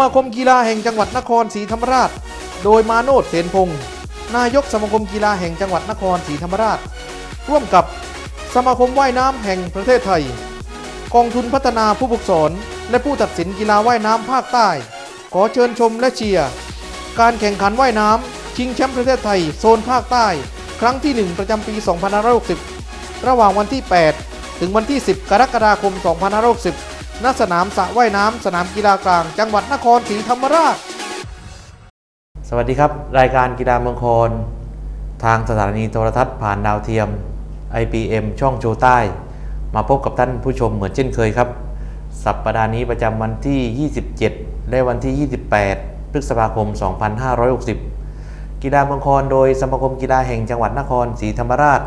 สมาคมกีฬาแห่งจังหวัดนครศรีธรรมราช โดยมาโนดเสนพงศ์นายกสมาคมกีฬาแห่งจังหวัดนครศรีธรรมราช ร่วมกับสมาคมว่ายน้ำแห่งประเทศไทย กองทุนพัฒนาผู้ฝึกสอน และผู้ตัดสินกีฬาว่ายน้ำภาคใต้ ขอเชิญชมและเชียร์การแข่งขันว่ายน้ำชิงแชมป์ประเทศไทยโซนภาคใต้ ครั้งที่ 1 ประจำปี 2560 ระหว่างวันที่ 8 ถึงวันที่ 10 กรกฎาคม 2560 ณสนามสระว่ายน้ำสนามกีฬากลาง จังหวัดนครศรีธรรมราช สวัสดีครับ รายการกีฬาเมืองคอนทางสถานีโทรทัศน์ผ่านดาวเทียม IPM ช่องโจใต้ มาพบกับท่านผู้ชมเหมือนเช่นเคยครับ สัปปดาห์นี้ประจำวันที่ 27 และวันที่ 28 พฤษภาคม 2560 กีฬาเมืองคอนโดยสมาคมกีฬาแห่งจังหวัดนครศรีธรรมราช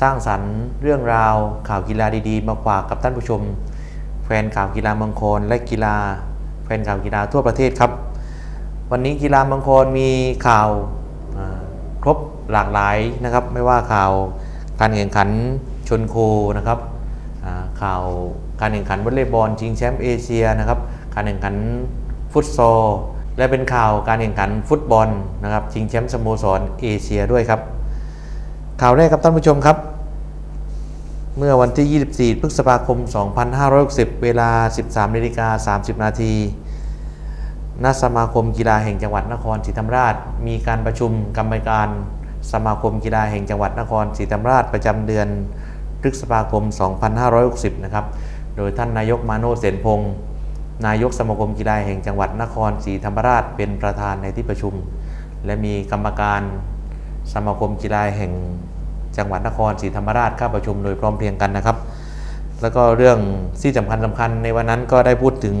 สร้างสรรค์เรื่องราวข่าวกีฬาดีๆ มาฝากกับท่านผู้ชม ฟนข่าวกีฬาเมืองคนและกีฬาแฟนข่าวกีฬาทั่วประเทศครับ วันนี้กีฬาบางคนมีข่าวครบหลากหลายนะครับ ไม่ว่าข่าวการแข่งขันชนโคนะครับข่าวการแข่งขันวอลเลย์บอลชิงแชมป์เอเชียนะครับการแข่งขันฟุตซอลและเป็นข่าวการแข่งขันฟุตบอลนะครับชิงแชมป์สโมสรเอเชียด้วยครับข่าวแรกครับท่านผู้ชมครับ เมื่อวันที่ 24 พฤษภาคม 2560 เวลา 13นาฬิกา30 นาทีณสมาคมกีฬาแห่งจังหวัดนครศรีธรรมราช มีการประชุมกรรมการสมาคมกีฬาแห่งจังหวัดนครศรีธรรมราชประจำเดือนพฤษภาคม 2560 นะครับ โดยท่านนายกมาโนเสนพงศ์นายกสมาคมกีฬาแห่งจังหวัดนครศรีธรรมราชเป็นประธานในที่ประชุม และมีกรรมการสมาคมกีฬาแห่ง จังหวัดนครศรีธรรมราชเข้าประชุมโดยพร้อมเพรียงกันนะครับ แล้วก็เรื่องที่สำคัญสำคัญในวันนั้นก็ได้พูดถึง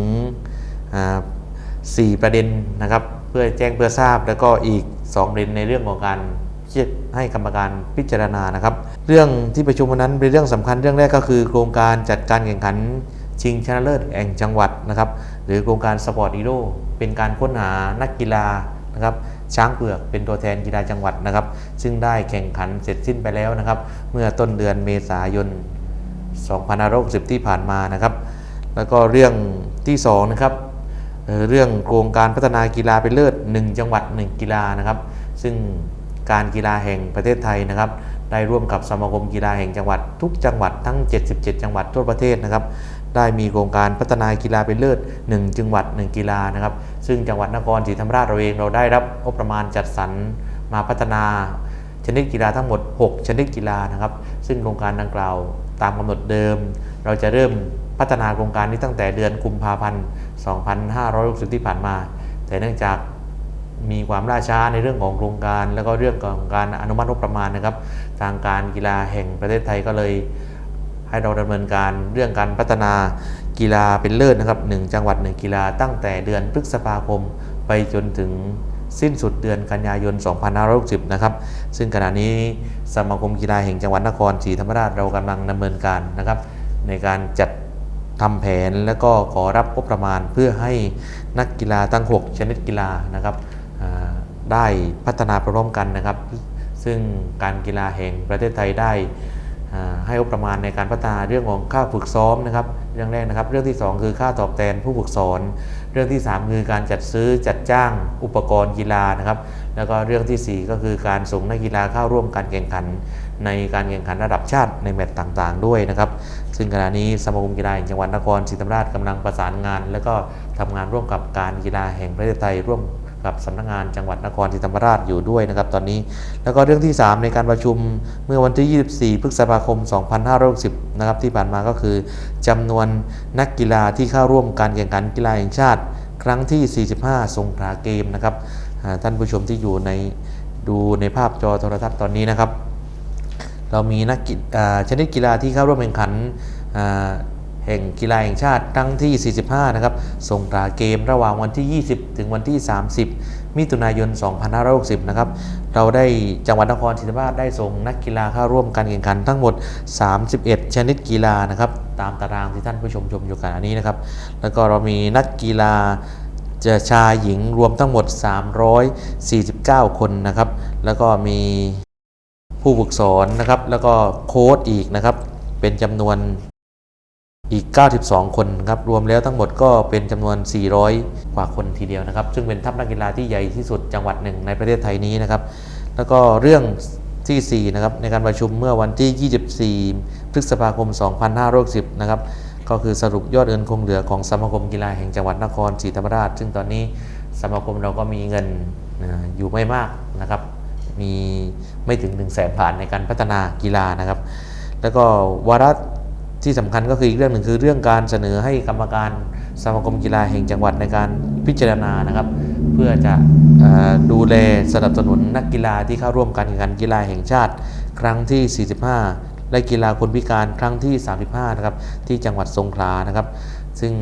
4 ประเด็นนะครับ เพื่อแจ้งเพื่อทราบ แล้วก็อีก 2 ประเด็นในเรื่องของการให้กรรมการพิจารณานะครับ เรื่องที่ประชุมวันนั้นเป็นเรื่องสำคัญเรื่องแรกก็คือ โครงการจัดการแข่งขันชิงชนะเลิศแห่งจังหวัดนะครับ หรือโครงการสปอร์ตอีโดเป็นการค้นหานักกีฬานะครับ ช้างเผือกเป็นตัวแทนกีฬาจังหวัดนะครับ ซึ่งได้แข่งขันเสร็จสิ้นไปแล้วนะครับ เมื่อต้นเดือนเมษายน2560ที่ผ่านมานะครับ แล้วก็เรื่องที่สองนะครับเอ่อเรื่องโครงการพัฒนากีฬาเป็นเลิศ 1 จังหวัด 1 กีฬานะครับ ซึ่งการกีฬาแห่งประเทศไทยนะครับ ได้ร่วมกับสมาคมกีฬาแห่งจังหวัดทุกจังหวัดทั้ง 77 จังหวัดทั่วประเทศนะครับ ได้มีโครงการพัฒนากีฬาเป็นเลิศ1จังหวัด 1 กีฬานะครับ ซึ่งจังหวัดนครศรีธรรมราชเราเองเราได้รับงบประมาณจัดสรรมาพัฒนาชนิดกีฬาทั้งหมด 6 ชนิดกีฬานะครับ ซึ่งโครงการดังกล่าวตามกำหนดเดิม เราจะเริ่มพัฒนาโครงการนี้ตั้งแต่เดือนกุมภาพันธ์ 2560 ที่ผ่านมา แต่เนื่องจากมีความล่าช้าในเรื่องของโครงการ แล้วก็เรื่องของการอนุมัติงบประมาณนะครับ ทางการกีฬาแห่งประเทศไทยก็เลย ให้เราดำเนินการเรื่องการพัฒนากีฬาเป็นเลิศนะครับหนึ่งจังหวัดหนึ่งกีฬาตั้งแต่เดือนพฤษภาคม ไปจนถึงสิ้นสุดเดือนกันยายน 2560 นะครับ ซึ่งขณะนี้สมาคมกีฬาแห่งจังหวัดนครศรีธรรมราชเรากำลังดำเนินการนะครับ ในการจัดทำแผนและก็ขอรับงบประมาณเพื่อให้นักกีฬาทั้ง 6 ชนิดกีฬานะครับได้พัฒนาพร้อมกันนะครับ ซึ่งการกีฬาแห่งประเทศไทยได้ ให้งบประมาณในการพัฒนาเรื่องของค่าฝึกซ้อมนะครับเรื่องแรกนะครับ เรื่องที่ 2 คือค่าตอบแทนผู้ฝึกสอน เรื่องที่ 3 คือการจัดซื้อจัดจ้างอุปกรณ์กีฬานะครับ แล้วก็เรื่องทีสี่4 ก็คือการส่งนักกีฬาเข้าร่วมการแข่งขัน ในการแข่งขันระดับชาติในแมตช์ต่างๆ ด้วยนะครับ ซึ่งขณะนี้สมาคมกีฬาแห่งจังหวัดนครศรีธรรมราชกำลังประสานงาน และก็ทำงานร่วมกับการกีฬาแห่งประเทศไทยร่วม กับสำนักงานจังหวัดนครศรีธรรมราชอยู่ด้วยนะครับตอนนี้ แล้วก็เรื่องที่ 3 ในการประชุมเมื่อวันที่ 24 พฤษภาคม 2560นะครับที่ผ่านมาก็คือจำนวนนักกีฬาที่เข้าร่วมการแข่งขันกีฬาแห่งชาติ ครั้งที่ 45 สงขลาเกมนะครับท่านผู้ชมที่อยู่ในดูในภาพจอโทรทัศน์ตอนนี้นะครับ เรามีนักกีอ่าชนิดกีฬาที่เข้าร่วมแข่งขัน แห่งกีฬาแห่งชาติครั้งที่ 45 นะครับสงกราเกมระหว่างวันที่ 20 ถึงวันที่ 30 มิถุนายน 2560 นะครับ เราได้จังหวัดนครศรีธรรมราชได้ส่งนักกีฬาเข้าร่วมการแข่งขันทั้งหมด 31 ชนิดกีฬานะครับ ตามตารางที่ท่านผู้ชมชมอยู่ขณะนี้นะครับ แล้วก็เรามีนักกีฬาจะชายหญิงรวมทั้งหมด 349 คนนะครับ แล้วก็มีผู้ฝึกสอนนะครับ แล้วก็โค้ดอีกนะครับ เป็นจำนวน อีก 92 คนครับรวมแล้วทั้งหมดก็เป็นจำนวน 400 กว่าคนทีเดียวนะครับ ซึ่งเป็นทัพนักกีฬาที่ใหญ่ที่สุดจังหวัดหนึ่งในประเทศไทยนี้นะครับ แล้วก็เรื่องทีสี่4นะครับในการประชุมเมื่อวันที่ 24 พฤษภาคม 2560นะครับก็คือสรุปยอดเงินคงเหลือของสมาคมกีฬาแห่งจังหวัดนครศรีธรรมราช ซึ่งตอนนี้สมาคมเราก็มีเงินอ่าอยู่ไม่มากนะครับ มีไม่ถึง1 0 0 0 0แสนบาทในการพัฒนากีฬานะครับ แล้วก็วาระ ที่สำคัญก็คืออีกเรื่องหนึ่งคือเรื่องการเสนอให้กรรมการสมาคมกีฬาแห่งจังหวัดในการพิจารณานะครับ เพื่อจะดูแลสนับสนุนนักกีฬาที่เข้าร่วมการแข่งขันกีฬาแห่งชาติ ครั้งที่ 45 และกีฬาคนพิการครั้งที่ 35 นะครับที่จังหวัดสงขลานะครับ ซึ่ง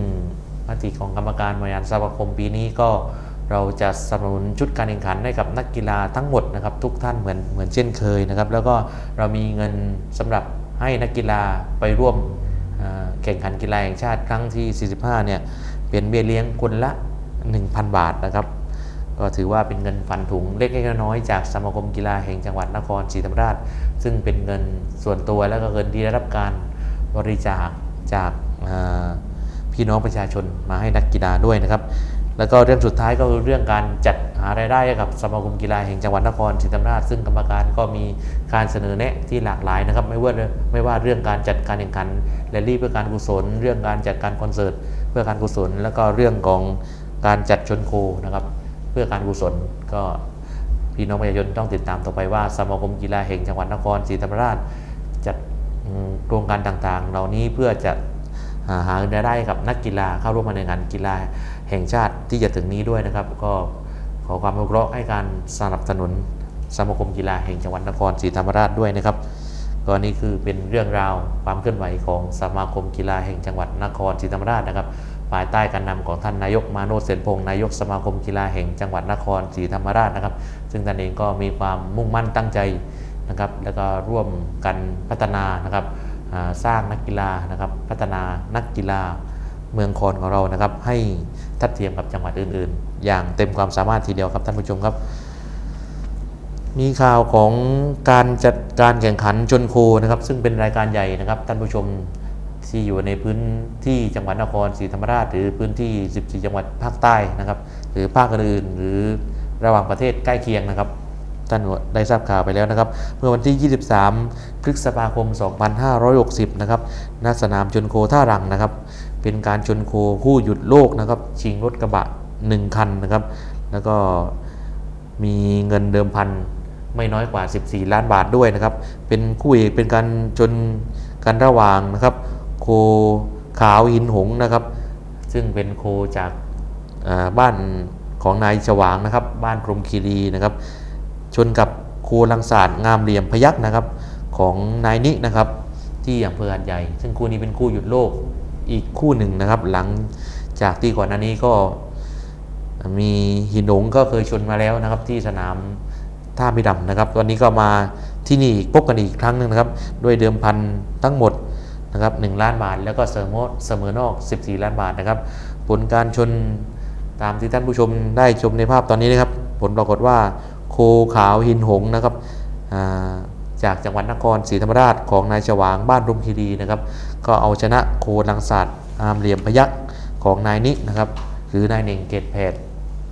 มติของกรรมการบริหารสมาคมปีนี้ก็เราจะสนับสนุนชุดการแข่งขันให้กับนักกีฬาทั้งหมดนะครับทุกท่านเหมือนเหมือนเช่นเคยนะครับ แล้วก็เรามีเงินสำหรับ ให้นักกีฬาไปร่วมแข่งขันกีฬาแห่งชาติครั้งที่ 45 เนี่ยเป็นเบี้ยเลี้ยงคนละ 1,000 บาทนะครับ ก็ถือว่าเป็นเงินฟันถุงเล็กๆน้อยๆจากสมาคมกีฬาแห่งจังหวัดนครศรีธรรมราช ซึ่งเป็นเงินส่วนตัวและก็เงินที่ได้รับการบริจาคจากพี่น้องประชาชนมาให้นักกีฬาด้วยนะครับ แล้วก็เรื่องสุดท้ายก็คือเรื่องการจัด หารายได้ให้กับสมาคมกีฬาแห่งจังหวัดนครศรีธรรมราชซึ่งกรรมการก็มีการเสนอแนะที่หลากหลายนะครับ ไม่ว่าไม่ว่าเรื่องการจัดการแข่งขันแรลลี่เพื่อการกุศล เรื่องการจัดการคอนเสิร์ตเพื่อการกุศล แล้วก็เรื่องของการจัดชนโคนะครับ เพื่อการกุศลก็พี่น้องประชาชนต้องติดตามต่อไปว่าสมาคมกีฬาแห่งจังหวัดนครศรีธรรมราชจัดโครงการต่างๆ เหล่านี้เพื่อจะหาหารายได้กับนักกีฬาเข้าร่วมในงานกีฬาแห่งชาติที่จะถึงนี้ด้วยนะครับ ก็ ขอความอนุเคราะห์ให้การสนับสนุนสมาคมกีฬาแห่งจังหวัดนครศรีธรรมราชด้วยนะครับก็นี่คือเป็นเรื่องราวความเคลื่อนไหวของสมาคมกีฬาแห่งจังหวัดนครศรีธรรมราชนะครับภายใต้การนำของท่านนายกมาโนชเสนพงศ์นายกสมาคมกีฬาแห่งจังหวัดนครศรีธรรมราชนะครับ ซึ่งท่านเองก็มีความมุ่งมั่นตั้งใจนะครับ แล้วก็ร่วมกันพัฒนานะครับสร้างนักกีฬานะครับ พัฒนานักกีฬาเมืองคอนของเรานะครับ ให้ ทัดเทียมกับจังหวัดอื่นๆ อย่างเต็มความสามารถทีเดียวครับท่านผู้ชมครับ มีข่าวของการจัดการแข่งขันชนโคนะครับ ซึ่งเป็นรายการใหญ่นะครับท่านผู้ชมที่อยู่ในพื้นที่จังหวัดนครศรีธรรมราช หรือพื้นที่ 14 จังหวัดภาคใต้นะครับ หรือภาคอื่นๆหรือระหว่างประเทศใกล้เคียงนะครับท่านได้ทราบข่าวไปแล้วนะครับ เมื่อวันที่ 23 พฤษภาคม 2560 นะครับณสนามชนโคท่ารังนะครับ เป็นการชนโคคู่หยุดโลกนะครับ ชิงรถกระบะ 1 คันนะครับ แล้วก็มีเงินเดิมพันไม่น้อยกว่า 14 ล้านบาทด้วยนะครับ เป็นคู่เอกเป็นการจนกันระหว่างนะครับ โคขาวหินหงนะครับ ซึ่งเป็นโคจากาบ้านของนายฉวางนะครับ บ้านพรมคีรีนะครับ ชนกับโคลังศาสตร์งามเหลี่ยมพยักนะครับ ของนายนินะครับ ที่อำเภอหัดใหญ่ ซึ่งคู่นี้เป็นคู่หยุดโลก อีกคู่หนึ่งนะครับ หลังจากที่ก่อนหน้านี้ก็มีหินหงก็เคยชนมาแล้วนะครับ ที่สนามท่ามิดำนะครับวันนี้ก็มาที่นี่พบกันอีกครั้งหนึ่งนะครับ ด้วยเดิมพันทั้งหมดนะครับ1ล้านบาท แล้วก็เสมอเสมอนอก 14 ล้านบาทนะครับ ผลการชนตามที่ท่านผู้ชมได้ชมในภาพตอนนี้นะครับ ผลปรากฏว่าโคขาวหินหงนะครับาจากจังหวัดนครศรีธรรมราชของนายฉวางบ้านรุมคีรีนะครับ ก็เอาชนะโคลังศาสตร์อามเหลี่ยมพยักของนายนินะครับ หรือนายเน่งเกตแพท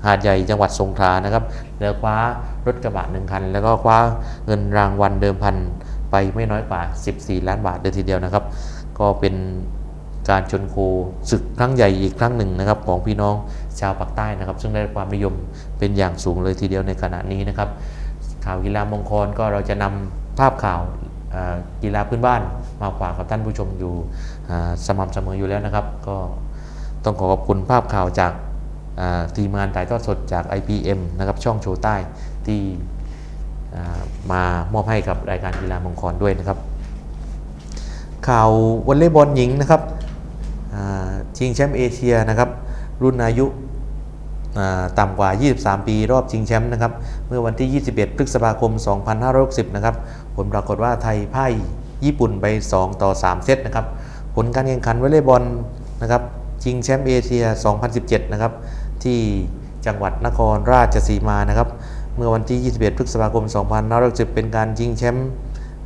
หาดใหญ่จังหวัดสงขลานะครับแล้วคว้ารถกระบะหนึ่งคัน แล้วก็คว้าเงินรางวัลเดิมพันไปไม่น้อยกว่า 14 ล้านบาทเลยทีเดียวนะครับ ก็เป็นการชนโคศึกครั้งใหญ่อีกครั้งหนึ่งนะครับ ของพี่น้องชาวปากใต้นะครับ ซึ่งได้ความนิยมเป็นอย่างสูงเลยทีเดียวในขณะนี้นะครับ ข่าวกีฬามงคลก็เราจะนำภาพข่าว กีฬาพื้นบ้านมาฝากกับท่านผู้ชมอยู่สม่ำเสมออยู่แล้วนะครับ ก็ต้องขอขอบคุณภาพข่าวจากทีมงานถ่ายทอดสดจาก IPM นะครับช่องโชว์ใต้ที่มามอบให้กับรายการกีฬามงคลด้วยนะครับ ข่าววอลเลย์บอลหญิงนะครับชิงแชมป์เอเชียนะครับรุ่นอายุ ต่ำกว่า 23 ปีรอบชิงแชมป์นะครับ เมื่อวันที่ 21 พฤษภาคม 2560 นะครับ ผลปรากฏว่าไทยพ่ายญี่ปุ่นไป 2 ต่อ 3 เซตนะครับ ผลการแข่งขันวอลเลย์บอลนะครับชิงแชมป์เอเชีย 2017 นะครับ ที่จังหวัดนครราชสีมานะครับ เมื่อวันที่ 21 พฤษภาคม 2560 เป็นการชิงแชมป์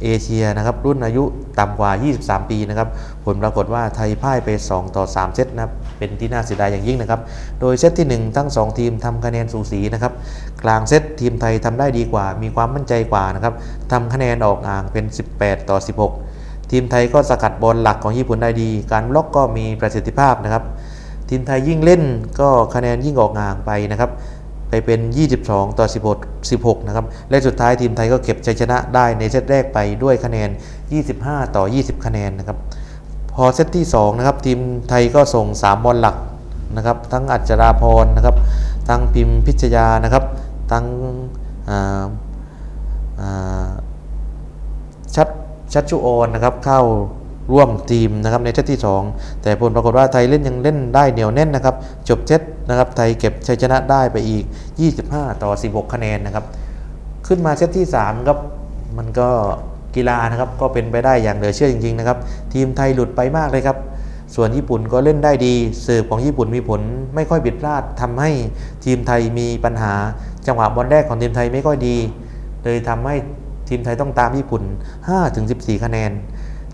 เอเชียนะครับรุ่นอายุต่ำกว่า 23 ปีนะครับ ผลปรากฏว่าไทยพ่ายไป 2 ต่อ 3 เซตนะครับ เป็นที่น่าเสียดายอย่างยิ่งนะครับ โดยเซตที่ 1 ทั้ง 2 ทีมทำคะแนนสูสีนะครับ กลางเซตทีมไทยทำได้ดีกว่า มีความมั่นใจกว่านะครับทำคะแนนออกอ่างเป็น 18 ต่อ 16 ทีมไทยก็สกัดบอลหลักของญี่ปุ่นได้ดี การบล็อกก็มีประสิทธิภาพนะครับ ทีมไทยยิ่งเล่นก็คะแนนยิ่งออกห่างไปนะครับไปเป็น 22 ต่อ 16 16 นะครับ และสุดท้ายทีมไทยก็เก็บชัยชนะได้ในเซตแรกไปด้วยคะแนน 25 ต่อ 20 คะแนนนะครับ พอเซตที่2นะครับทีมไทยก็ส่ง 3 บอลหลักนะครับ ทั้งอัจราพรนะครับ ทั้งพิมพิชยานะครับ ทั้งชัดชัดชูออนนะครับเข้าร่วมทีมนะครับในเซตที่ 2 แต่ผลปรากฏว่าไทยเล่นยังเล่นได้เหนียวแน่นนะครับ จบเซตนะครับไทยเก็บชัยชนะได้ไปอีก 25 ต่อ 16 คะแนนนะครับ ขึ้นมาเซตที่ 3 ครับ มันก็ กีฬานะครับก็เป็นไปได้อย่างเหลือเชื่อจริงๆนะครับทีมไทยหลุดไปมากเลยครับ ส่วนญี่ปุ่นก็เล่นได้ดีสิร์ฟของญี่ปุ่นมีผลไม่ค่อยผิดพลาดทำให้ทีมไทยมีปัญหา จังหวะบอลแรกของทีมไทยไม่ค่อยดี เลยทำให้ทีมไทยต้องตามญี่ปุ่น 5-14 คะแนน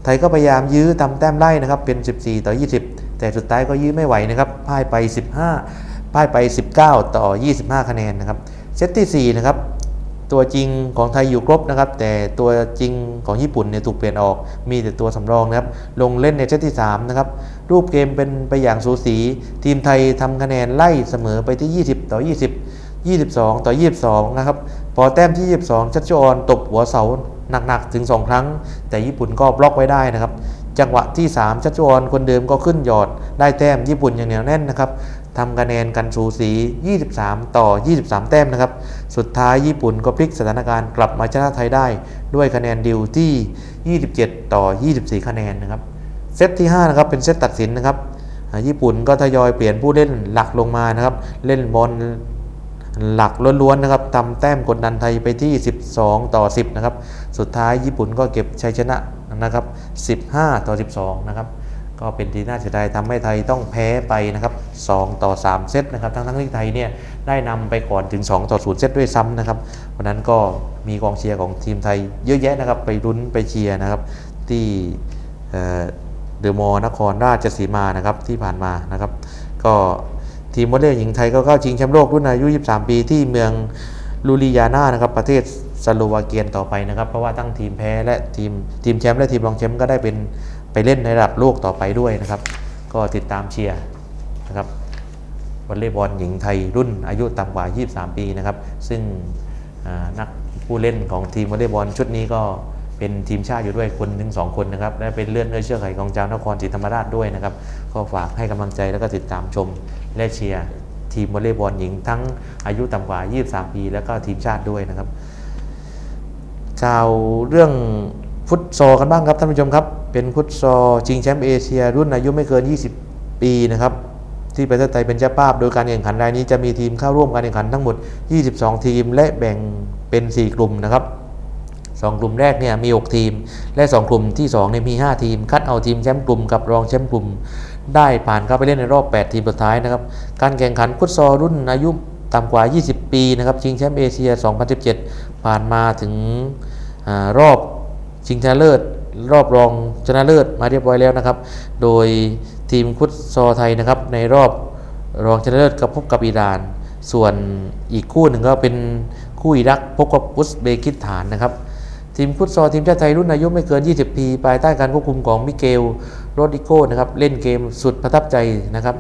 ไทยก็พยายามยื้อตาแต้มไล่นะครับเป็น 14 ต่อ 20 แต่สุดท้ายก็ยื้อไม่ไหวนะครับพ่ายไป 15พ่ายไป 19 ต่อ 25 คะแนนนะครับเซตที่4นะครับ ตัวจริงของไทยอยู่ครบนะครับ แต่ตัวจริงของญี่ปุ่นเนี่ยถูกเปลี่ยนออก มีแต่ตัวสำรองนะครับ ลงเล่นในเซตที่ 3 นะครับ รูปเกมเป็นไปอย่างสูสี ทีมไทยทำคะแนนไล่เสมอไปที่ 20 ต่อ 20 22 ต่อ 22 นะครับ พอแต้มที่ 22 ชัชวอนตบหัวเสาหนัก ๆ ถึง 2 ครั้ง แต่ญี่ปุ่นก็บล็อกไว้ได้นะครับ จังหวะที่ 3 ชัชวอนคนเดิมก็ขึ้นหยอดได้แต้มญี่ปุ่นอย่างเหนียวแน่นนะครับ ทำคะแนนกันสูสี 23 ต่อ 23 แต้มนะครับ สุดท้ายญี่ปุ่นก็พลิกสถานการณ์กลับมาชนะไทยได้ ด้วยคะแนนดิวที่ 27 ต่อ 24 คะแนนนะครับ เซตที่ 5 นะครับ เป็นเซตตัดสินนะครับ ญี่ปุ่นก็ทยอยเปลี่ยนผู้เล่นหลักลงมานะครับ เล่นบอลหลักล้วนๆนะครับทำแต้มกดดันไทยไปที่ 12 ต่อ 10 นะครับ สุดท้ายญี่ปุ่นก็เก็บชัยชนะนะครับ 15 ต่อ 12 นะครับ ก็เป็นที่น่าเสียดายทำให้ไทยต้องแพ้ไปนะครับ2ต่อ 3 เซตนะครับ ทั้งๆที่ไทยเนี่ยได้นำไปก่อนถึง 2 ต่อ 0 เซตด้วยซ้ำนะครับวันนั้นก็มีกองเชียร์ของทีมไทยเยอะแยะนะครับ ไปรุ้นไปเชียร์นะครับ ที่เดอะมอลล์นครราชสีมานะครับที่ผ่านมานะครับ ก็ทีมวอลเลย์หญิงไทยก็เข้าชิงแชมป์โลกรุ่นอายุ 23 ปีที่เมืองลูริยาน่านะครับประเทศสโลวาเกียนต่อไปนะครับ เพราะว่าตั้งทีมแพ้และทีมทีมแชมป์และทีมรองแชมป์ก็ได้เป็น ไปเล่นในระดับโลกต่อไปด้วยนะครับ ก็ติดตามเชียร์นะครับวอลเลย์บอลหญิงไทยรุ่นอายุต่ำกว่า 23 ปีนะครับ ซึ่งนักผู้เล่นของทีมวอลเลย์บอลชุดนี้ก็เป็นทีมชาติอยู่ด้วยคนถึงสองคนนะครับและเป็นเลือดเนื้อเชื่อไขของเจ้านครศรีธรรมราชด้วยนะครับ ก็ฝากให้กำลังใจแล้วก็ติดตามชมและเชียร์ทีมวอลเลย์บอลหญิงทั้งอายุต่ำกว่า 23 ปี แล้วก็ทีมชาติด้วยนะครับข่าวเรื่อง ฟุตซอลกันบ้างครับท่านผู้ชมครับ เป็นฟุตซอลชิงแชมป์เอเชีย รุ่นอายุไม่เกิน 20 ปีนะครับที่ประเทศไทยเป็นเจ้าภาพโดยการแข่งขันรายนี้จะมีทีมเข้าร่วมการแข่งขันทั้งหมด 22 ทีม และแบ่งเป็น 4 กลุ่มนะครับ2กลุ่มแรกเนี่ยมี 6 ทีม และ 2 กลุ่มที่2เนี่ยมี 5 ทีม คัดเอาทีมแชมป์กลุ่มกับรองแชมป์กลุ่ม ได้ผ่านเข้าไปเล่นในรอบ 8 ทีมสุดท้ายนะครับ การแข่งขันฟุตซอลรุ่นอายุต่ำกว่า 20 ปีนะครับชิงแชมป์เอเชีย 2017 ผ่านมาถึงอรอบ ชิงชนะเลิศรอบรองชนะเลิศมาเรียบร้อยแล้วนะครับ โดยทีมฟุตซอลไทยนะครับ ในรอบรองชนะเลิศกับพบกับอิหร่าน ส่วนอีกคู่หนึ่งก็เป็นคู่อิรักพบกับอุซเบกิสถานนะครับ ทีมฟุตซอลทีมชาติไทยรุ่นอายุไม่เกิน 20 ปี ภายใต้การควบคุมของมิเกลโรดิโก้นะครับเล่นเกมสุดประทับใจนะครับ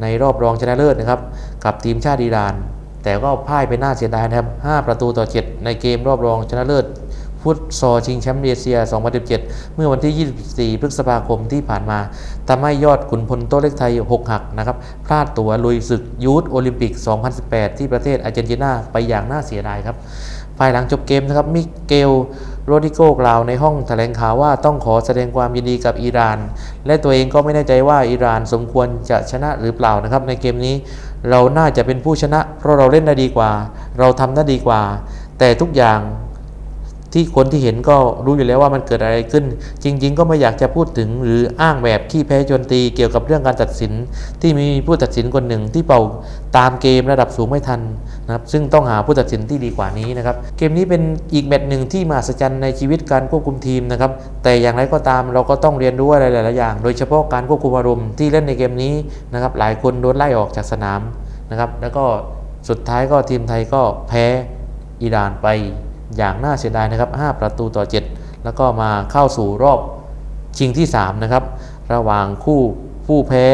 ในรอบรองชนะเลิศนะครับ กับทีมชาติอิหร่าน แต่ก็พ่ายไปน่าเสียดายนะครับ 5 ประตูต่อ 7 ในเกมรอบรองชนะเลิศ ฟุตซอลชิงแชมป์เอเชีย 2017 เมื่อวันที่ 24 พฤษภาคมที่ผ่านมาทำให้ยอดขุนพลโตเล็กไทย 6 หักนะครับ พลาดตั๋วลุยศึกยูทโอลิมปิก 2018 ที่ประเทศอาร์เจนตินาไปอย่างน่าเสียดายครับ ภายหลังจบเกมนะครับ มิเกลโรดิโกกล่าวในห้องแถลงข่าวว่าต้องขอแสดงความยินดีกับอิหร่าน และตัวเองก็ไม่แน่ใจว่าอิหร่านสมควรจะชนะหรือเปล่านะครับในเกมนี้ เราน่าจะเป็นผู้ชนะ เพราะเราเล่นได้ดีกว่า เราทำได้ดีกว่า แต่ทุกอย่าง ที่คนที่เห็นก็รู้อยู่แล้วว่ามันเกิดอะไรขึ้น จริง ๆ ก็ไม่อยากจะพูดถึงหรืออ้างแบบขี้แพ้จนตีเกี่ยวกับเรื่องการตัดสิน ที่มีผู้ตัดสินคนหนึ่งที่เป่าตามเกมระดับสูงไม่ทันนะครับซึ่งต้องหาผู้ตัดสินที่ดีกว่านี้นะครับเกมนี้เป็นอีกแมตช์หนึ่งที่มหัศจรรย์ในชีวิตการควบคุมทีมนะครับแต่อย่างไรก็ตามเราก็ต้องเรียนรู้อะไรหลายๆอย่าง โดยเฉพาะการควบคุมอารมณ์ที่เล่นในเกมนี้นะครับหลายคนโดนไล่ออกจากสนามนะครับแล้วก็สุดท้ายก็ทีมไทยก็แพ้อิหร่านไป อย่างน่าเสียดายนะครับ 5 ประตูต่อ 7 แล้วก็มาเข้าสู่รอบชิงที่ 3 นะครับ ระหว่างคู่ผู้แพ้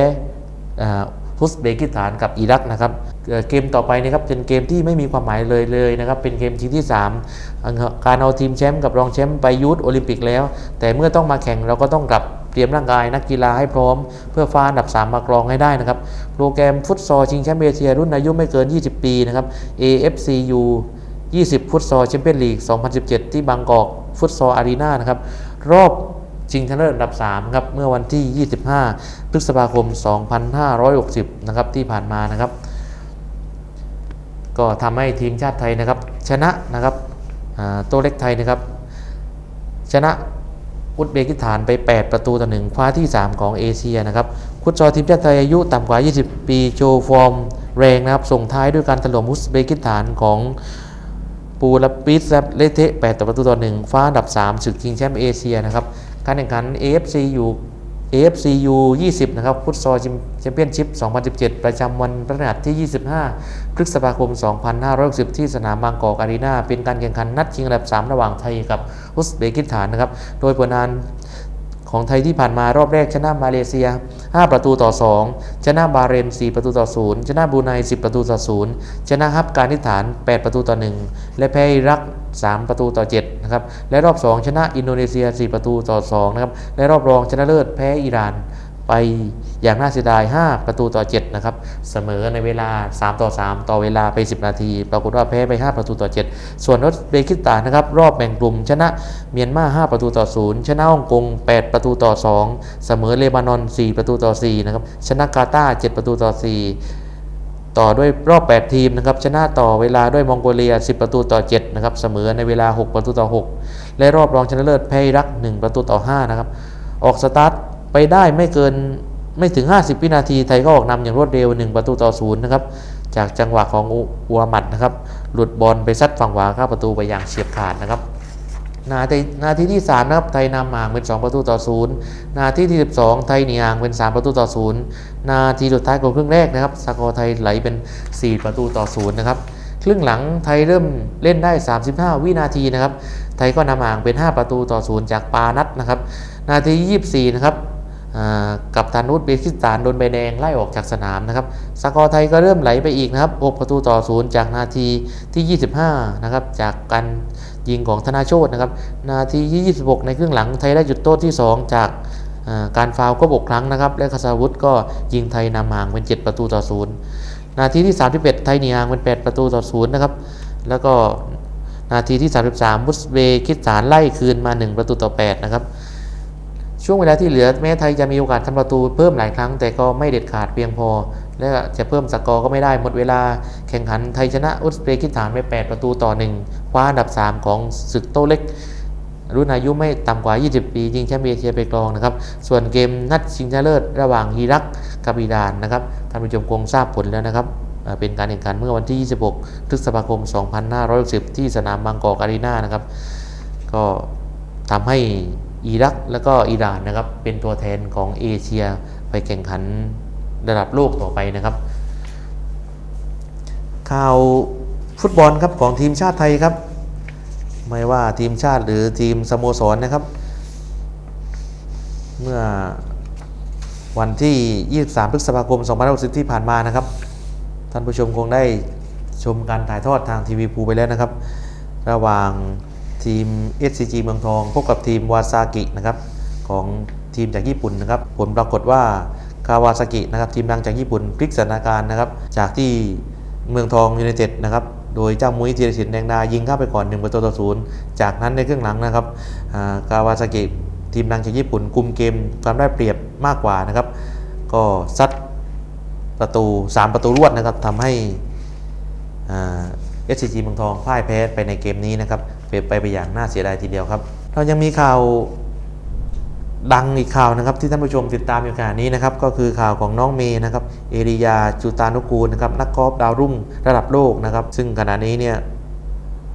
อ่าอุซเบกิสถานกับอิรักนะครับเเกมต่อไปนะครับเป็นเกมที่ไม่มีความหมายเลยเลยนะครับเป็นเกมชิงที่ 3 การเอาทีมแชมป์กับรองแชมป์ไปยุทธโอลิมปิกแล้ว แต่เมื่อต้องมาแข่งเราก็ต้องกลับเตรียมร่างกายนักกีฬาให้พร้อม เพื่อฟ้าอันดับ 3 มากรองให้ได้นะครับโปรแกรมฟุตซอลชิงแชมป์เอเชียรุ่นอายุไม่เกิน 20 ปีนะครับ AFCU 20 ฟุตซอลแชมเปี้ยนลีก 2017 ที่บางกอกฟุตซอลอารีนานะครับ รอบชิงชนะเลิศอันดับ 3 ครับ เมื่อวันที่ 25 พฤษภาคม 2560 นะครับ ที่ผ่านมานะครับ ก็ทำให้ทีมชาติไทยนะครับ ชนะนะครับตัวเล็กไทยนะครับ ชนะอุซเบกิสถานไป 8 ประตูต่อหนึ่งคว้าที่ 3 ของเอเชียนะครับฟุตซอลทีมชาติไทยอายุต่ำกว่า 20 ปีโชว์ฟอร์มแรงนะครับ ส่งท้ายด้วยการถล่มอุซเบกิสถานของ ปูลปิสครับเลเทะ8ต่อประตูต่อหนึ่งฟ้าอันดับ3ศึกชิงแชมป์เอเชียนะครับ การแข่งขัน AFC อยู่ AFCU 20 นะครับฟุตซอลแชมเปี้ยนชิพ 2017 ประจำวันพฤหัสที่ 25 พฤษภาคม 2560 ที่สนามบางกอกอารีนาเป็นการแข่งขันนัดชิงอันดับ 3 ระหว่างไทยกับอุซเบกิสถานนะครับ โดยผลงาน ของไทยที่ผ่านมารอบแรกชนะมาเลเซีย 5 ประตูต่อ 2 ชนะบาเรน 4 ประตูต่อ 0 ชนะบูไน 10 ประตูต่อ 0 ชนะฮับการนิฐาน 8 ประตูต่อ 1 และแพ้อิรัก 3 ประตูต่อ7นะครับ และรอบ 2 ชนะอินโดนีเซีย 4 ประตูต่อ2นะครับ และรอบรองชนะเลิศแพ้อิหร่านไปอย่างน่าเสียดาย 5 ประตูต่อ 7 นะครับเสมอในเวลา 3 ต่อ 3 ต่อเวลาไป 10 นาที ปรากฏว่าแพ้ไป 5 ประตูต่อ 7 ส่วนอุซเบกิสถานนะครับรอบแบ่งกลุ่ม ชนะเมียนมา 5 ประตูต่อ 0 ชนะฮ่องกง 8 ประตูต่อ 2 เสมอเลบานอน 4 ประตูต่อ4นะครับชนะกาตาร์7ประตูต่อ 4ต่อด้วยรอบ 8 ทีมนะครับชนะต่อเวลาด้วยมองโกเลีย 10 ประตูต่อ 7 นะครับเสมอในเวลา 6 ประตูต่อ 6 และรอบรองชนะเลิศแพ้รัก 1 ประตูต่อ 5 นะครับ ออกสตาร์ทไปได้ไม่เกิน ไม่ถึง 50 วินาทีไทยก็ออกนำอย่างรวดเร็ว 1 ประตูต่อ0นะครับ จากจังหวะของอ,อัวมัดนะครับ หลุดบอลไปซัดฝั่งขวาเข้าประตูไปอย่างเฉียบขาดนะครับนาทีนาทีที่ 3 นะครับ ไทยนำห่างเป็น 2 ประตูต่อ0นาทีที่ 12 ไทยหนีห่างเป็น 3 ประตูต่อ0นาทีสุดท้ายของครึ่งแรกนะครับสกอร์ไทยไหลเป็น 4 ประตูต่อ0นะครับ ครึ่งหลังไทยเริ่มเล่นได้ 35 วินาทีนะครับ ไทยก็นำห่างเป็น 5 ประตูต่อ0จากปานัทนะครับ นาที 24 นะครับ กับตานุษเบคิสถานโดนใบแดงไล่ออกจากสนามนะครับสกอร์ไทยก็เริ่มไหลไปอีกนะครับ 6 ประตูต่อ0จากนาทีที่ 25 นะครับ จากการยิงของธนาโชตนะครับ นาทีที่ 26 ในครึ่งหลังไทยได้จุดโทษที่ 2 จากการฟาวก็บกครั้งนะครับ และคาซาวุธก็ยิงไทยนำห่างเป็น 7 ประตูต่อ0นาทีที่ 31 ไทยหนีห่างเป็น 8 ประตูต่อ0นะครับ แล้วก็นาทีที่ 33 มุสเบคิสถานไล่คืนมา 1 ประตูต่อ 8 นะครับ ช่วงเวลาที่เหลือแม้ไทยจะมีโอกาสทำประตูเพิ่มหลายครั้ง แต่ก็ไม่เด็ดขาดเพียงพอ และจะเพิ่มสกอร์ก็ไม่ได้หมดเวลาแข่งขันไทยชนะอุซเบกิสถานไป 8 ประตูต่อ1คว้าอันดับ 3 ของศึกโตเล็ก รุ่นอายุไม่ต่ำกว่า 20 ปียิงแชมป์เอเชียไปกรองนะครับ ส่วนเกมนัดชิงชนะเลิศระหว่างอิรักกับอิหร่านนะครับท่านผู้ชมคงทราบผลแล้วนะครับเป็นการแข่งขันเมื่อวันที่ 26 พฤษภาคม 2560 ที่สนามบางกอกอารีนานะครับ ก็ทำให้ อิรักและก็อิหร่านนะครับเป็นตัวแทนของเอเชียไปแข่งขันระดับโลกต่อไปนะครับ ข่าวฟุตบอลครับของทีมชาติไทยครับ ไม่ว่าทีมชาติหรือทีมสโมสรนะครับ เมื่อวันที่ 23 พฤษภาคม 2560 ที่ผ่านมานะครับ ท่านผู้ชมคงได้ชมการถ่ายทอดทางทีวีภูไปแล้วนะครับ ระหว่าง ทีม SCG เมืองทองพบกับทีมวาซากินะครับของทีมจากญี่ปุ่นนะครับ ผลปรากฏว่าคาวาซากินะครับทีมดังจากญี่ปุ่นพลิกสถานการณ์นะครับจากที่เมืองทองยูไนเต็ดนะครับโดยเจ้ามุ้ยธีรศิลป์แดงดายิงเข้าไปก่อน1ประตูต่อศูนย์จากนั้นในครึ่งหลังนะครับอ่าวาซากิทีมดังจากญี่ปุ่นคุมเกมความได้เปรียบมากกว่านะครับ ก็ซัดประตู 3 ประตูรวดนะครับทำให้เอสซีจีเมืองทองพ่ายแพ้ไปในเกมนี้นะครับ เปไปไปอย่างน่าเสียดายทีเดียวครับ เรายังมีข่าวดังอีกข่าวนะครับที่ท่านผู้ชมติดตามอยู่ขณะนี้นะครับก็คือข่าวของน้องเมย์นะครับเอริยาจูตานุกูลนะครับนักกอล์ฟดาวรุ่งระดับโลกนะครับ ซึ่งขณะนี้เนี่ย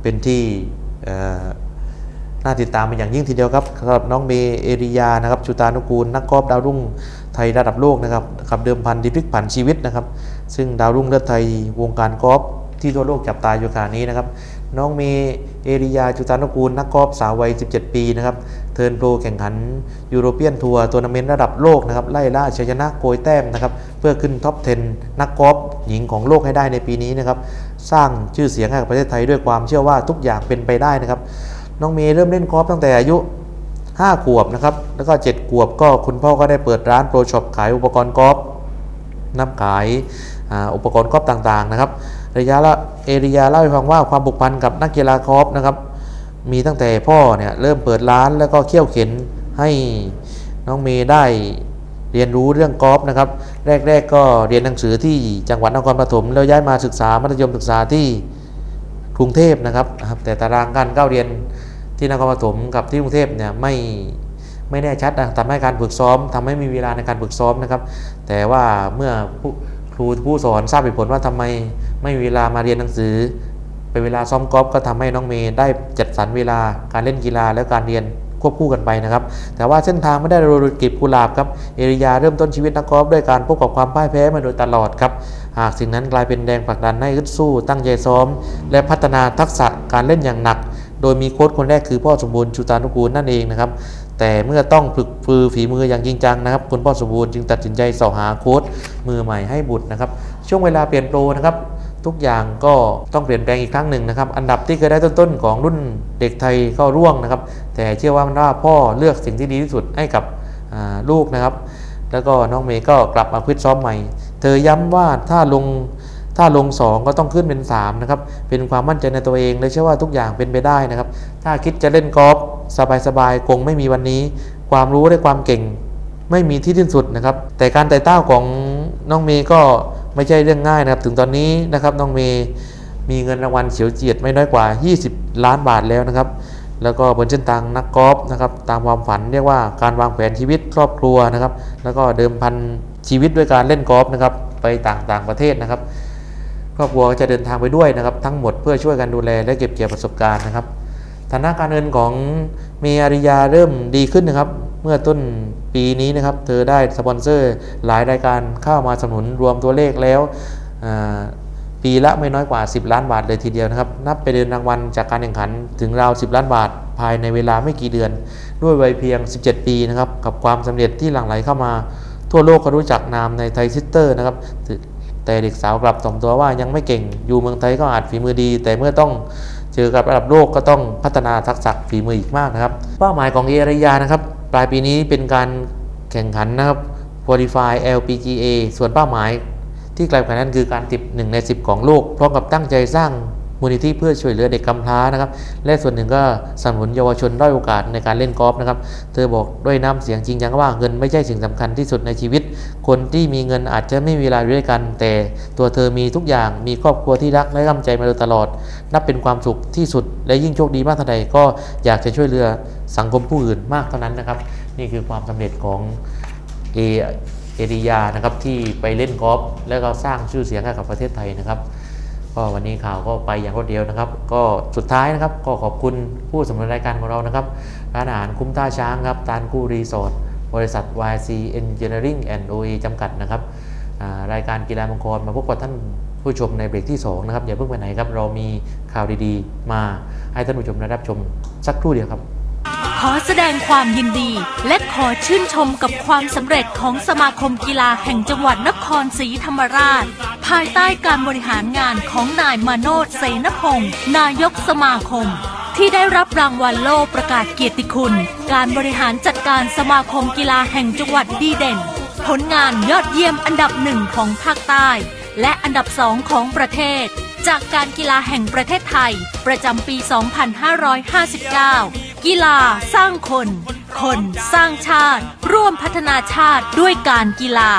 เป็นที่น่าติดตามเป็นอย่างยิ่งทีเดียวครับสำหรับน้องเมย์เอริยานะครับชูตานุกูล นักกอล์ฟดาวรุ่งไทยระดับโลกนะครับกับเดิมพันที่พลิกผันชีวิตนะครับ ซึ่งดาวรุ่งเลือดไทยวงการกอล์ฟที่ทั่วโลกจับตาอยู่ขณะนี้นะครับ น้องเมเอริยาจูตานุกูล นักกอล์ฟสาววัย 17 ปีนะครับ เทิร์นโปรแข่งขันยูโรเปียนทัวร์ทัวร์นาเมนต์ระดับโลกนะครับ ไล่ล่าชัยชนะโกยแต้มนะครับ เพื่อขึ้นท็อป 10 นักกอล์ฟหญิงของโลกให้ได้ในปีนี้นะครับ สร้างชื่อเสียงให้กับประเทศไทยด้วยความเชื่อว่าทุกอย่างเป็นไปได้นะครับ น้องเมเริ่มเล่นกอล์ฟตั้งแต่อายุ5ขวบนะครับ แล้วก็ 7 ขวบก็คุณพ่อก็ได้เปิดร้านโปรช็อปขายอุปกรณ์กอล์ฟนับขายอุปกรณ์กอล์ฟต่างๆนะครับ ระยะละเอริยาเล่าให้ฟังว่าความผูกพันกับนักกีฬากอฟนะครับ มีตั้งแต่พ่อเนี่ยเริ่มเปิดร้านแล้วก็เขี่ยวเข็นให้น้องเมย์ได้เรียนรู้เรื่องกอล์ฟนะครับ แรก ๆ ก็เรียนหนังสือที่จังหวัดนครปฐมแล้วย้ายมาศึกษามัธยมศึกษาที่กรุงเทพนะครับ แต่ตารางการเข้าเรียนที่นครปฐมกับที่กรุงเทพเนี่ยไม่ไม่แน่ชัดนะทำให้การฝึกซ้อมทำให้มีเวลาในการฝึกซ้อมนะครับ แต่ว่าเมื่อ ครูผู้สอนทราบเหตุผลว่าทำไมไม่มีเวลามาเรียนหนังสือ เป็นเวลาซ้อมกอล์ฟก็ทำให้น้องเมย์ได้จัดสรรเวลาการเล่นกีฬาและการเรียนควบคู่กันไปนะครับ แต่ว่าเส้นทางไม่ได้โรยด้วยกลีบกุหลาบครับ เอริยาเริ่มต้นชีวิตนักกอล์ฟด้วยการพบกับความพ่ายแพ้มาโดยตลอดครับ หากสิ่งนั้นกลายเป็นแรงผลักดันให้อึดสู้ ตั้งใจซ้อม และพัฒนาทักษะการเล่นอย่างหนัก โดยมีโค้ชคนแรกคือพ่อสมบูรณ์ชูตานุกูลนั่นเองนะครับ แต่เมื่อต้องฝึกฟือฝีมืออย่างจริงจังนะครับ คุณพ่อสมบูรณ์จึงตัดสินใจสาะหาโค้ชมือใหม่ให้บุตรนะครับ ช่วงเวลาเปลี่ยนโปรนะครับ ทุกอย่างก็ต้องเปลี่ยนแปลงอีกครั้งหนึ่งนะครับ อันดับที่เคยได้ต้นๆของรุ่นเด็กไทยก็ร่วงนะครับ แต่เชื่อว่ามันว่าพ่อเลือกสิ่งที่ดีที่สุดให้กับลูกนะครับ แล้วก็น้องเมย์ก็กลับมาพิตซ้อมใหม่ เธอย้ำว่าถ้าลง ถ้าลง 2 ก็ต้องขึ้นเป็น3นะครับ เป็นความมั่นใจในตัวเองและเชื่อว่าทุกอย่างเป็นไปได้นะครับ ถ้าคิดจะเล่นกอล์ฟสบายๆคงไม่มีวันนี้ ความรู้และความเก่งไม่มีที่สิ้นสุดนะครับ แต่การไต่เต้าของน้องเมย์ก็ไม่ใช่เรื่องง่ายนะครับ ถึงตอนนี้นะครับน้องเมย์มีเงินรางวัลเฉียวเฉียดไม่น้อยกว่า 20 ล้านบาทแล้วนะครับ แล้วก็บนเส้นทางนักกอล์ฟนะครับ ตามความฝันเรียกว่าการวางแผนชีวิตครอบครัวนะครับ แล้วก็เดิมพันชีวิตด้วยการเล่นกอล์ฟนะครับ ไปต่างต่างประเทศนะครับ ครอบครัวก็จะเดินทางไปด้วยนะครับ ทั้งหมดเพื่อช่วยกันดูแลและเก็บเกี่ยวประสบการณ์นะครับฐานะการเงินของเมอาริยาเริ่มดีขึ้นนะครับ เมื่อต้นปีนี้นะครับ เธอได้สปอนเซอร์หลายรายการเข้ามาสนับสนุนรวมตัวเลขแล้วปีละไม่น้อยกว่า 10 ล้านบาทเลยทีเดียวนะครับ นับไปเดือนรางวัลจากการแข่งขันถึงราว 10 ล้านบาท ภายในเวลาไม่กี่เดือน ด้วยวัยเพียง 17 ปีนะครับ กับความสำเร็จที่หลั่งไหลเข้ามา ทั่วโลกก็รู้จักนามในไทยซิสเตอร์นะครับ แต่เด็กสาวกลับถ่อมตัวว่ายังไม่เก่ง อยู่เมืองไทยก็อาจฝีมือดี แต่เมื่อต้องเจอกับระดับโลกก็ต้องพัฒนาทักษะฝีมืออีกมากนะครับ เป้าหมายของเอริยานะครับ ปลายปีนี้เป็นการแข่งขันนะครับ Qualify LPGA ส่วนเป้าหมายที่ไกลกว่านั้นคือการติด1ใน 10 ของโลกพร้อมกับตั้งใจสร้าง มูลนิธิเพื่อช่วยเหลือเด็กกำพร้านะครับ และส่วนหนึ่งก็สนับสนุนเยาวชนด้อยโอกาสในการเล่นกอล์ฟนะครับ เธอบอกด้วยน้ำเสียงจริงจังว่าเงินไม่ใช่สิ่งสำคัญที่สุดในชีวิต คนที่มีเงินอาจจะไม่มีเวลาอยู่ด้วยกัน แต่ตัวเธอมีทุกอย่างมีครอบครัวที่รักและกำลังใจมาโดยตลอด นับเป็นความสุขที่สุด และยิ่งโชคดีมากเท่าใดก็อยากจะช่วยเหลือสังคมผู้อื่นมากเท่านั้นนะครับ นี่คือความสำเร็จของเอเอริยานะครับที่ไปเล่นกอล์ฟแล้วก็สร้างชื่อเสียงให้กับประเทศไทยนะครับ ก็วันนี้ข่าวก็ไปอย่างรวดเร็วนะครับ ก็สุดท้ายนะครับก็ขอบคุณผู้สำนักรายการของเรานะครับร้านอาหารคุ้มท่าช้างครับตานกู้รีสอร์ทบริษัท YC Engineering and OE จำกัดนะครับรายการกีฬามังกรมาพบกับท่านผู้ชมในเบรกที่ 2 นะครับ อย่าเพิ่งไปไหนครับ เรามีข่าวดีๆ มาให้ท่านผู้ชมได้รับชมสักครู่เดียวครับ อแสดงความยินดี และขอชื่นชมกับความสำเร็จของสมาคมกีฬาแห่งจังหวัดนครศรีธรรมราช ภายใต้การบริหารงานของนายมาโนดเสนพงศ์นายกสมาคม ที่ได้รับรางวัลโล่ประกาศเกียรติคุณ การบริหารจัดการสมาคมกีฬาแห่งจังหวัดดีเด่น ผลงานยอดเยี่ยมอันดับหนึ่งของภาคใต้ และอันดับสองของประเทศ จากการกีฬาแห่งประเทศไทย ประจำปี 2559 กีฬาสร้างคน คนสร้างชาติ ร่วมพัฒนาชาติด้วยการกีฬา